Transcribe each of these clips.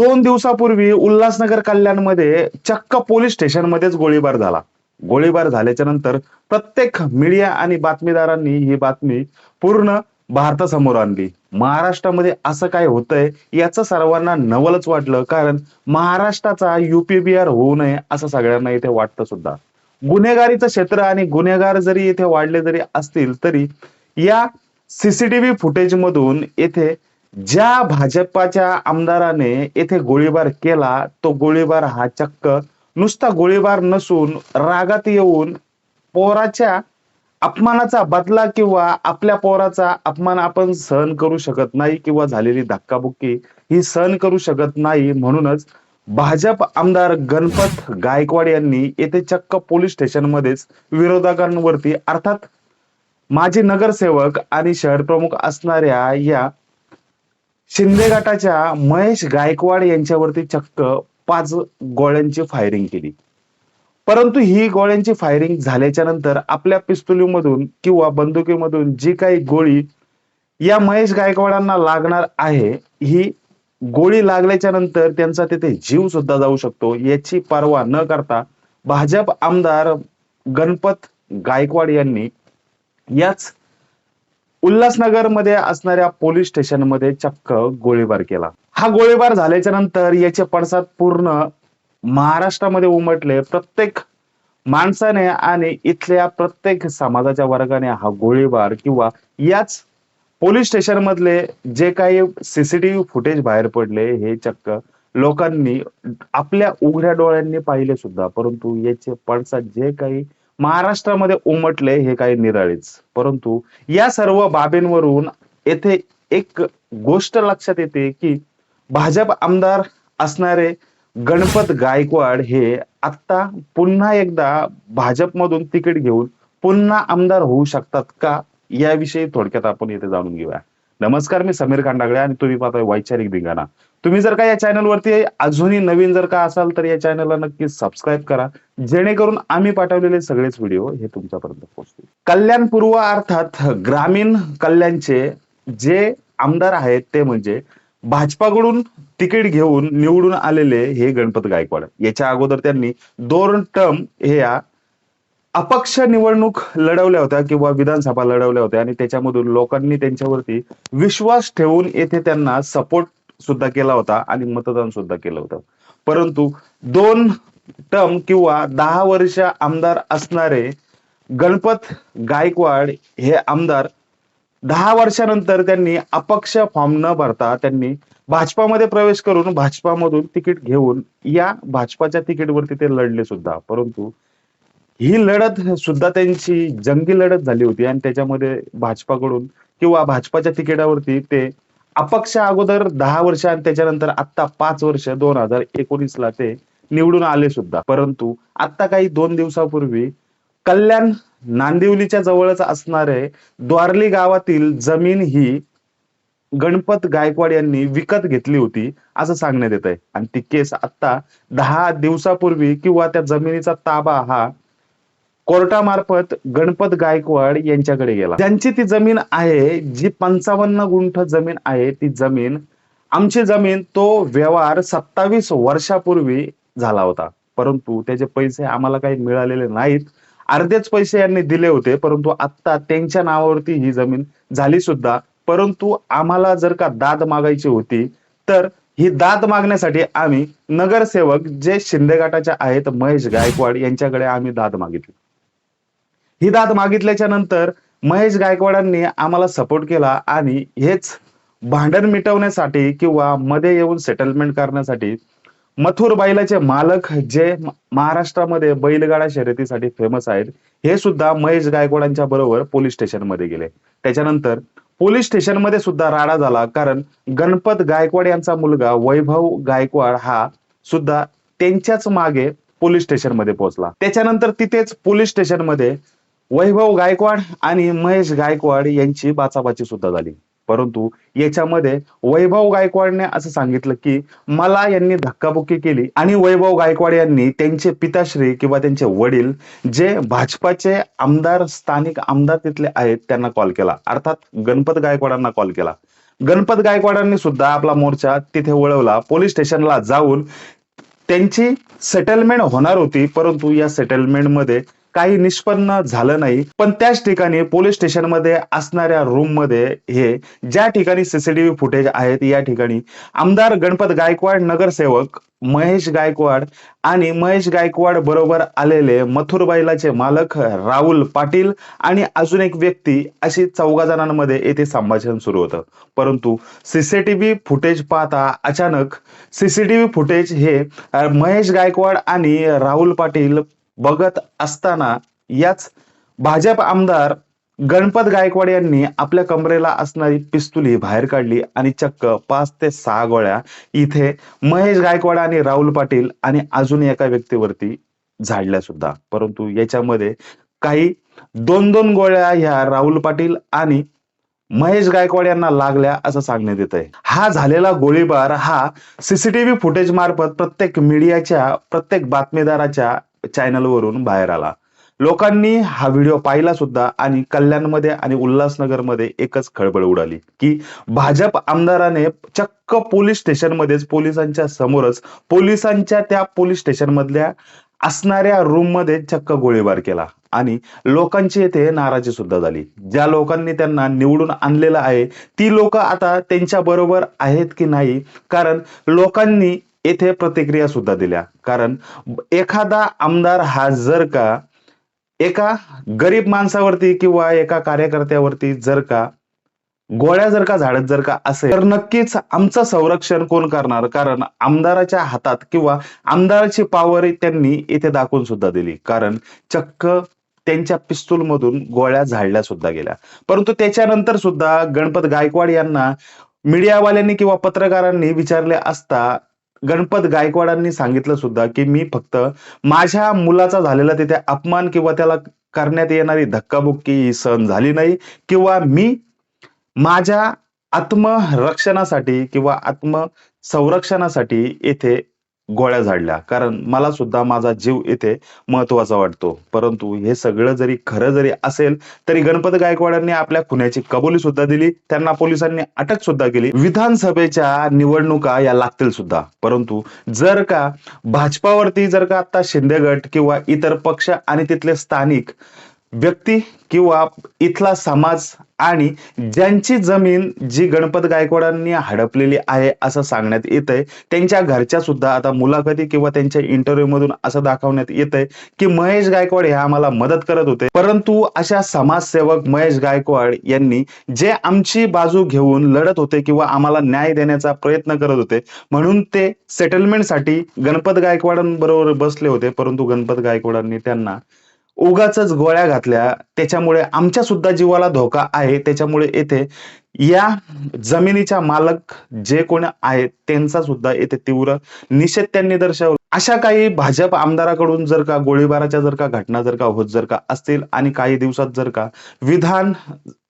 दोन दिवसापूर्वी उल्हासनगर कल्याणमध्ये चक्क पोलीस स्टेशनमध्येच गोळीबार झाला. गोळीबार झाल्याच्यानंतर प्रत्येक मीडिया आणि बातमीदारांनी ही बातमी पूर्ण भारतासमोर आणली. महाराष्ट्रामध्ये असं काय होतंय याचं सर्वांना नवलच वाटलं कारण महाराष्ट्राचा युपीबीआर होऊ नये असं सगळ्यांना इथे वाटतं सुद्धा. गुन्हेगारीचं क्षेत्र आणि गुन्हेगार जरी इथे वाढले जरी असतील तरी या सीसीटीव्ही फुटेज मधून येथे ज्या भाजपाच्या आमदाराने येथे गोळीबार केला तो गोळीबार हा चक्क. नुसता गोळीबार नसून रागात येऊन पोराच्या अपमानाचा बदला किंवा आपल्या पोराचा अपमान आपण सहन करू शकत नाही किंवा झालेली धक्काबुक्की ही सहन करू शकत नाही म्हणूनच भाजप आमदार गणपत गायकवाड यांनी येथे चक्क पोलीस स्टेशनमध्येच विरोधकांवरती अर्थात माजी नगरसेवक आणि शहर प्रमुख असणाऱ्या या शिंदे गटाच्या महेश गायकवाड यांच्यावरती चक्क पाच गोळ्यांची फायरिंग केली. परंतु ही गोळ्यांची फायरिंग झाल्याच्यानंतर आपल्या पिस्तुलीमधून किंवा बंदुकीमधून जी काही गोळी या महेश गायकवाडांना लागणार आहे ही गोळी लागल्याच्या नंतर त्यांचा तिथे जीव सुद्धा जाऊ शकतो याची पर्वा न करता भाजप आमदार गणपत गायकवाड यांनी याच उल्हासनगरमध्ये असणाऱ्या पोलीस स्टेशनमध्ये चक्क गोळीबार केला. हा गोळीबार झाल्याच्यानंतर याचे पडसाद पूर्ण महाराष्ट्रामध्ये उमटले. प्रत्येक माणसाने आणि इथल्या प्रत्येक समाजाच्या वर्गाने हा गोळीबार किंवा याच पोलीस स्टेशन मधले जे काही सीसीटीव्ही फुटेज बाहेर पडले हे चक्क लोकांनी आपल्या उघड्या डोळ्यांनी पाहिले सुद्धा. परंतु याचे पडसाद जे काही महाराष्ट्रामध्ये उमटले हे काही निराळेच. परंतु या सर्व बाबींवरून येथे एक गोष्ट लक्षात येते की भाजप आमदार असणारे गणपत गायकवाड हे आता पुन्हा एकदा भाजपमधून तिकीट घेऊन पुन्हा आमदार होऊ शकतात का याविषयी थोडक्यात आपण इथे जाणून घेऊया. नमस्कार मी समीर कांडागळे आणि तुम्ही पाहताय वैचारिक धिंगाणा तुम्ही जर का या चॅनलवरती अजूनही नवीन जर का असाल तर या चॅनलला नक्कीच सबस्क्राईब करा. जेणेकरून आम्ही पाठवलेले सगळेच व्हिडिओ हे तुमच्यापर्यंत पोहोचतील. कल्याण पूर्व अर्थात ग्रामीण कल्याणचे जे आमदार आहेत ते म्हणजे भाजपाकडून तिकीट घेऊन निवडून आलेले हे गणपत गायकवाड. याच्या अगोदर त्यांनी दोन टर्म हे या अपक्ष निवडणूक लढवल्या होत्या किंवा विधानसभा लढवल्या होत्या आणि त्याच्यामधून लोकांनी त्यांच्यावरती विश्वास ठेवून येथे त्यांना सपोर्ट सुद्धा केला होता आणि मतदान सुद्धा केलं होतं. परंतु दोन टर्म किंवा दहा वर्ष आमदार असणारे गणपत गायकवाड हे आमदार दहा वर्षानंतर त्यांनी अपक्ष फॉर्म न भरता त्यांनी भाजपामध्ये प्रवेश करून भाजपामधून तिकीट घेऊन या भाजपाच्या तिकीटवरती ते लढले सुद्धा. परंतु ही लढत सुद्धा त्यांची जंगी लढत झाली होती आणि त्याच्यामध्ये भाजपाकडून किंवा भाजपाच्या तिकिटावरती ते अपक्ष अगोदर दहा वर्ष आणि त्याच्यानंतर आता पाच वर्ष दोन हजार एकोणीस ला ते निवडून आले सुद्धा. परंतु आता काही दोन दिवसापूर्वी कल्याण नांदिवलीच्या जवळच असणारे द्वारली गावातील जमीन ही गणपत गायकवाड यांनी विकत घेतली होती असं सांगण्यात येत आहे आणि ती केस आता दहा दिवसापूर्वी किंवा त्या जमिनीचा ताबा हा कोर्टामार्फत गणपत गायकवाड यांच्याकडे गेला. त्यांची ती जमीन आहे जी पंचावन्न गुंठ जमीन आहे ती जमीन आमची जमीन तो व्यवहार सत्तावीस वर्षापूर्वी झाला होता. परंतु त्याचे पैसे आम्हाला काही मिळालेले नाहीत. अर्धेच पैसे यांनी दिले होते परंतु आता त्यांच्या नावावरती ही जमीन झाली सुद्धा. परंतु आम्हाला जर का दाद मागायची होती तर ही दाद मागण्यासाठी आम्ही नगरसेवक जे शिंदे गटाचे आहेत महेश गायकवाड यांच्याकडे आम्ही दाद मागितली. ही दाद मागितल्याच्या नंतर महेश गायकवाडांनी आम्हाला सपोर्ट केला आणि हेच भांडण मिटवण्यासाठी किंवा मध्ये येऊन सेटलमेंट करण्यासाठी मथुर बैलाचे मालक जे महाराष्ट्रामध्ये बैलगाडा शर्यतीसाठी फेमस आहेत हे सुद्धा महेश गायकवाडांच्या बरोबर पोलीस स्टेशनमध्ये गेले. त्याच्यानंतर पोलीस स्टेशनमध्ये सुद्धा राडा झाला कारण गणपत गायकवाड यांचा मुलगा वैभव गायकवाड हा सुद्धा त्यांच्याच मागे पोलीस स्टेशनमध्ये पोहोचला. त्याच्यानंतर तिथेच पोलीस स्टेशनमध्ये वैभव गायकवाड आणि महेश गायकवाड यांची बाचाबाची सुद्धा झाली. परंतु याच्यामध्ये वैभव गायकवाडने असं सांगितलं की मला यांनी धक्काबुक्की केली आणि वैभव गायकवाड यांनी त्यांचे पिताश्री किंवा त्यांचे वडील जे भाजपाचे आमदार स्थानिक आमदार तिथले आहेत त्यांना कॉल केला. अर्थात गणपत गायकवाडांना कॉल केला. गणपत गायकवाडांनी सुद्धा आपला मोर्चा तिथे वळवला. पोलीस स्टेशनला जाऊन त्यांची सेटलमेंट होणार होती परंतु या सेटलमेंटमध्ये काही निष्पन्न झालं नाही. पण त्याच ठिकाणी पोलीस स्टेशनमध्ये असणाऱ्या रूममध्ये हे ज्या ठिकाणी सीसीटीव्ही फुटेज आहेत या ठिकाणी आमदार गणपत गायकवाड नगरसेवक महेश गायकवाड आणि महेश गायकवाड बरोबर आलेले मथुरबाईलाचे मालक राहुल पाटील आणि अजून एक व्यक्ती अशी चौघा जणांमध्ये येथे संभाषण सुरू होतं. परंतु सीसीटीव्ही फुटेज पाहता अचानक सीसीटीव्ही फुटेज हे महेश गायकवाड आणि राहुल पाटील बघत असताना याच भाजप आमदार गणपत गायकवाड यांनी आपल्या कमरेला असणारी पिस्तुली बाहेर काढली आणि चक्क पाच ते सहा गोळ्या इथे महेश गायकवाड आणि राहुल पाटील आणि अजून एका व्यक्तीवरती झाडल्या सुद्धा. परंतु याच्यामध्ये काही दोन दोन गोळ्या ह्या राहुल पाटील आणि महेश गायकवाड यांना लागल्या असं सांगण्यात येत आहे हा झालेला गोळीबार हा सीसीटीव्ही फुटेज मार्फत प्रत्येक मीडियाच्या प्रत्येक बातमीदाराच्या चॅनलवरून बाहेर आला. लोकांनी हा व्हिडिओ पाहिला सुद्धा आणि कल्याणमध्ये आणि उल्हासनगरमध्ये एकच खळबळ उडाली की भाजप आमदाराने चक्क पोलीस स्टेशनमध्येच पोलिसांच्या समोरच पोलिसांच्या त्या पोलीस स्टेशन मधल्या असणाऱ्या रूममध्ये चक्क गोळीबार केला आणि लोकांची येथे नाराजी सुद्धा झाली. ज्या लोकांनी त्यांना निवडून आणलेलं आहे ती लोक आता त्यांच्या बरोबर आहेत की नाही? कारण लोकांनी येथे प्रतिक्रिया सुद्धा दिल्या. कारण एखादा आमदार हा जर का एका गरीब माणसावरती किंवा एका कार्यकर्त्यावरती जर का गोळ्या जर का झाडत जर का असेल तर नक्कीच आमचं संरक्षण कोण करणार? कारण आमदाराच्या हातात किंवा आमदाराची पॉवर त्यांनी इथे दाखवून सुद्धा दिली. कारण चक्क त्यांच्या पिस्तूल मधून गोळ्या झाडल्या सुद्धा गेल्या. परंतु त्याच्यानंतर सुद्धा गणपत गायकवाड यांना मीडियावाल्यांनी किंवा पत्रकारांनी विचारले असता गणपत गायकवाडांनी सांगितलं सुद्धा की मी फक्त माझ्या मुलाचा झालेला तिथे अपमान किंवा त्याला करण्यात येणारी धक्काबुक्की ही सहन झाली नाही किंवा मी माझ्या आत्मरक्षणासाठी किंवा आत्म संरक्षणासाठी येथे गोळ्या झाडल्या. कारण मला सुद्धा माझा जीव इथे महत्त्वाचा वाटतो. परंतु हे सगळं जरी खरं जरी असेल तरी गणपत गायकवाडांनी आपल्या खुन्याची कबुली सुद्धा दिली. त्यांना पोलिसांनी अटक सुद्धा केली. विधानसभेच्या निवडणुका या लागतील सुद्धा. परंतु जर का भाजपावरती जर का आता शिंदे गट किंवा इतर पक्ष आणि तिथले स्थानिक व्यक्ती किंवा इथला समाज आणि ज्यांची जमीन जी गणपत गायकवाडांनी हडपलेली आहे असं सांगण्यात येत आहे त्यांच्या घरच्या सुद्धा आता मुलाखती किंवा त्यांच्या इंटरव्ह्यू मधून असं दाखवण्यात येत आहे की महेश गायकवाड हे आम्हाला मदत करत होते. परंतु अशा समाजसेवक महेश गायकवाड यांनी जे आमची बाजू घेऊन लढत होते किंवा आम्हाला न्याय देण्याचा प्रयत्न करत होते म्हणून ते सेटलमेंटसाठी गणपत गायकवाडांबरोबर बसले होते. परंतु गणपत गायकवाडांनी त्यांना उगाच गोळ्या घातल्या. त्याच्यामुळे आमच्या सुद्धा जीवाला धोका आहे. त्याच्यामुळे येथे या जमिनीच्या मालक जे कोण आहेत त्यांचा सुद्धा येथे तीव्र निषेध त्यांनी दर्शवला. अशा काही भाजप आमदाराकडून जर का गोळीबाराच्या जर का घटना जर का होत जर का असतील आणि काही दिवसात जर का विधान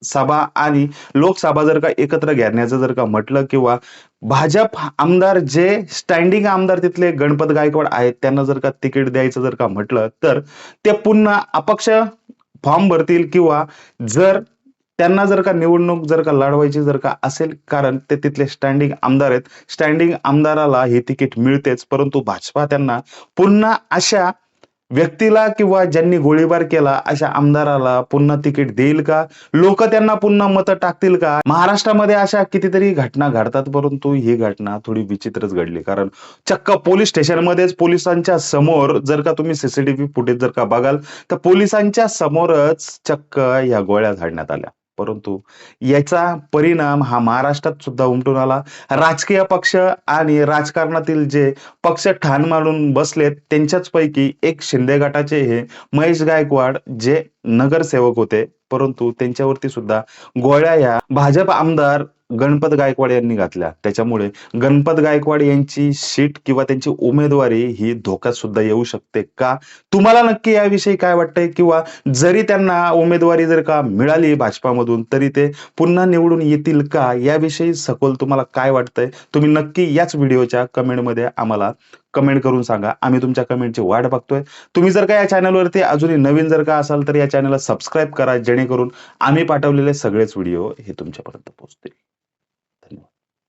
सभा आणि लोकसभा जर का एकत्र घेण्याचं जर का म्हटलं किंवा भाजप आमदार जे स्टँडिंग आमदार तिथले गणपत गायकवाड आहेत त्यांना जर का तिकीट द्यायचं जर का म्हटलं तर ते पुन्हा अपक्ष फॉर्म भरतील किंवा जर त्यांना जर का निवडणूक जर का लढवायची जर का असेल कारण ते तिथले स्टँडिंग आमदार आहेत. स्टँडिंग आमदाराला हे तिकीट मिळतेच परंतु भाजपा त्यांना पुन्हा अशा व्यक्तीला किंवा ज्यांनी गोळीबार केला अशा आमदाराला पुन्हा तिकीट देईल का? लोक त्यांना पुन्हा मतं टाकतील का? महाराष्ट्रामध्ये अशा कितीतरी घटना घडतात परंतु ही घटना थोडी विचित्रच घडली. कारण चक्क पोलीस स्टेशनमध्येच पोलिसांच्या समोर जर का तुम्ही सीसीटीव्ही फुटेज जर का बघाल तर पोलिसांच्या समोरच चक्क या गोळ्या झाडण्यात आल्या. परंतु याचा परिणाम हा महाराष्ट्रात सुद्धा उमटून आला. राजकीय पक्ष आणि राजकारणातील जे पक्ष ठाण मारून बसलेत त्यांच्याच पैकी एक शिंदे गटाचे हे महेश गायकवाड जे नगरसेवक होते परंतु त्यांच्यावरती सुद्धा गोळ्या या भाजप आमदार गणपत गायकवाड यांनी घातल्या. त्याच्यामुळे गणपत गायकवाड यांची सीट किंवा त्यांची उमेदवारी ही धोक्यात सुद्धा येऊ शकते का? तुम्हाला नक्की याविषयी काय वाटतंय? किंवा जरी त्यांना उमेदवारी जर का मिळाली भाजपामधून तरी ते पुन्हा निवडून येतील का? याविषयी सखोल तुम्हाला काय वाटतंय? तुम्ही नक्की याच व्हिडिओच्या कमेंटमध्ये आम्हाला कमेंट करून सांगा. आम्ही तुमच्या कमेंटची वाट बघतोय. तुम्ही जर का या चॅनलवरती अजूनही नवीन जर का असाल तर या चॅनलला सबस्क्राईब करा जेणेकरून आम्ही पाठवलेले सगळेच व्हिडिओ हे तुमच्यापर्यंत पोहोचतील.